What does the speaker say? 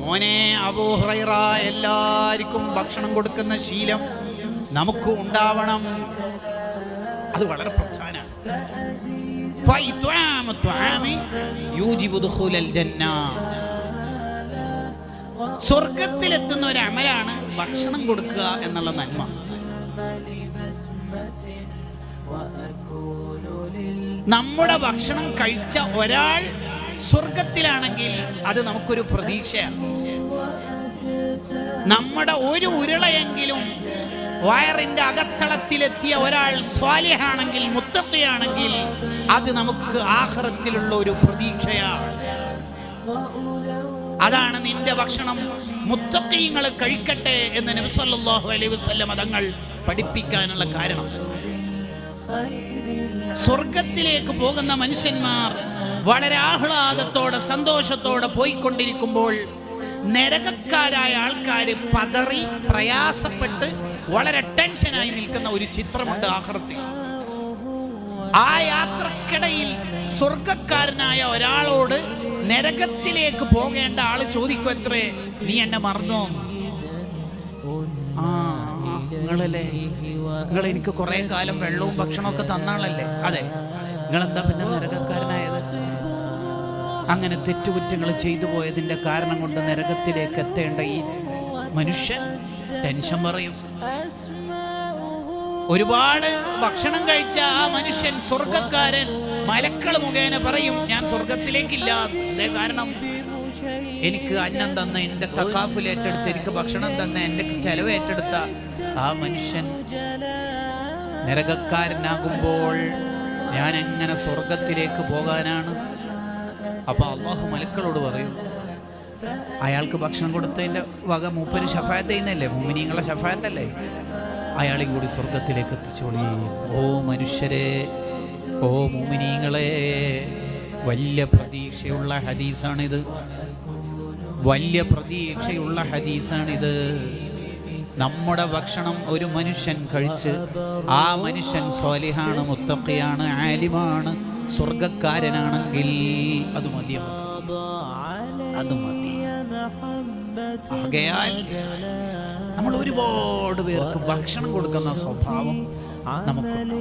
മോനെ അബൂഹ്റൈറ എല്ലാവർക്കും ഭക്ഷണം കൊടുക്കുന്ന ശീലം നമുക്ക് ഉണ്ടാവണം. അത് വളരെ പ്രധാനമാണ്. സ്വർഗത്തിലെത്തുന്ന ഒരു അമലാണ് ഭക്ഷണം കൊടുക്കുക എന്നുള്ള നന്മ. നമ്മുടെ ഭക്ഷണം കഴിച്ച ഒരാൾ സ്വർഗത്തിലാണെങ്കിൽ അത് നമുക്കൊരു പ്രതീക്ഷയാണ്. നമ്മുടെ ഒരു ഉരുളയെങ്കിലും വയറിന്റെ അകത്തളത്തിലെത്തിയ ഒരാൾ സ്വാലിഹാണെങ്കിൽ മുത്തക്കയാണെങ്കിൽ അത് നമുക്ക് ആഹ്റത്തിലുള്ള ഒരു പ്രതീക്ഷയാണ്. അതാണ് നിന്റെ ഭക്ഷണം. മുത്തക്കീങ്ങൾ കഴിക്കട്ടെ എന്ന് നബിസല്ലാഹു അലൈഹി വസല്ലം തങ്ങൾ പഠിപ്പിക്കാനുള്ള കാരണം. സ്വർഗത്തിലേക്ക് പോകുന്ന മനുഷ്യന്മാർ വളരെ ആഹ്ലാദത്തോടെ സന്തോഷത്തോടെ പോയിക്കൊണ്ടിരിക്കുമ്പോൾ നരകക്കാരായ ആൾക്കാർ പതറി പ്രയാസപ്പെട്ട് വളരെ ടെൻഷനായി നിൽക്കുന്ന ഒരു ചിത്രമുണ്ട് ആഹൃത്തിൽ ആ യാത്രക്കിടയിൽ സ്വർഗക്കാരനായ ഒരാളോട് നരകത്തിലേക്ക് പോകേണ്ട ആൾ ചോദിക്കും എത്രേ നീ എന്നെ മറന്നോ? ആ നിങ്ങളല്ലേ? നിങ്ങൾ എനിക്ക് കുറെ കാലം വെള്ളവും ഭക്ഷണമൊക്കെ തന്നാളല്ലേ അതെ. നിങ്ങൾ എന്താ പിന്നെ നരകക്കാരനായത്? അങ്ങനെ തെറ്റുകുറ്റങ്ങൾ ചെയ്തു പോയതിന്റെ കാരണം കൊണ്ട് നരകത്തിലേക്ക് എത്തേണ്ട ഈ മനുഷ്യൻ ടെൻഷൻ പറയും. ഒരുപാട് ഭക്ഷണം കഴിച്ച ആ മനുഷ്യൻ സ്വർഗക്കാരൻ മലക്കൾ മുഖേന പറയും ഞാൻ സ്വർഗത്തിലേക്കില്ല കാരണം? എനിക്ക് അന്നം തന്ന എന്റെ തക്കാഫിൽ ഏറ്റെടുത്ത് എനിക്ക് ഭക്ഷണം തന്ന എന്റെ ചെലവ് ഏറ്റെടുത്ത ആ മനുഷ്യൻ നരകക്കാരനാകുമ്പോൾ ഞാൻ എങ്ങനെ സ്വർഗത്തിലേക്ക് പോകാനാണ്? അപ്പൊ അള്ളാഹു മലക്കളോട് പറയും അയാൾക്ക് ഭക്ഷണം കൊടുത്തതിന്റെ വക മൂപ്പര് ഷഫായത്ത് ചെയ്യുന്നല്ലേ മുമിനിങ്ങളെ ഷഫായത്തല്ലേ അയാളെയും കൂടി സ്വർഗത്തിലേക്ക് എത്തിച്ചോളി. ഓ മനുഷ്യരെ ഓ മുമിനീങ്ങളെ വലിയ പ്രതീക്ഷയുള്ള ഹദീസാണിത്. വലിയ പ്രതീക്ഷയുള്ള ഹദീസാണിത്. നമ്മുടെ ഭക്ഷണം ഒരു മനുഷ്യൻ കഴിച്ച് ആ മനുഷ്യൻ സ്വാലിഹാണ് മുത്തക്കയാണ് ആലിമാണ് സ്വർഗക്കാരനാണെങ്കിൽ അത് മതി അത് മതി. നമ്മൾ ഒരുപാട് പേർക്ക് ഭക്ഷണം കൊടുക്കുന്ന സ്വഭാവം നമുക്കുണ്ട്.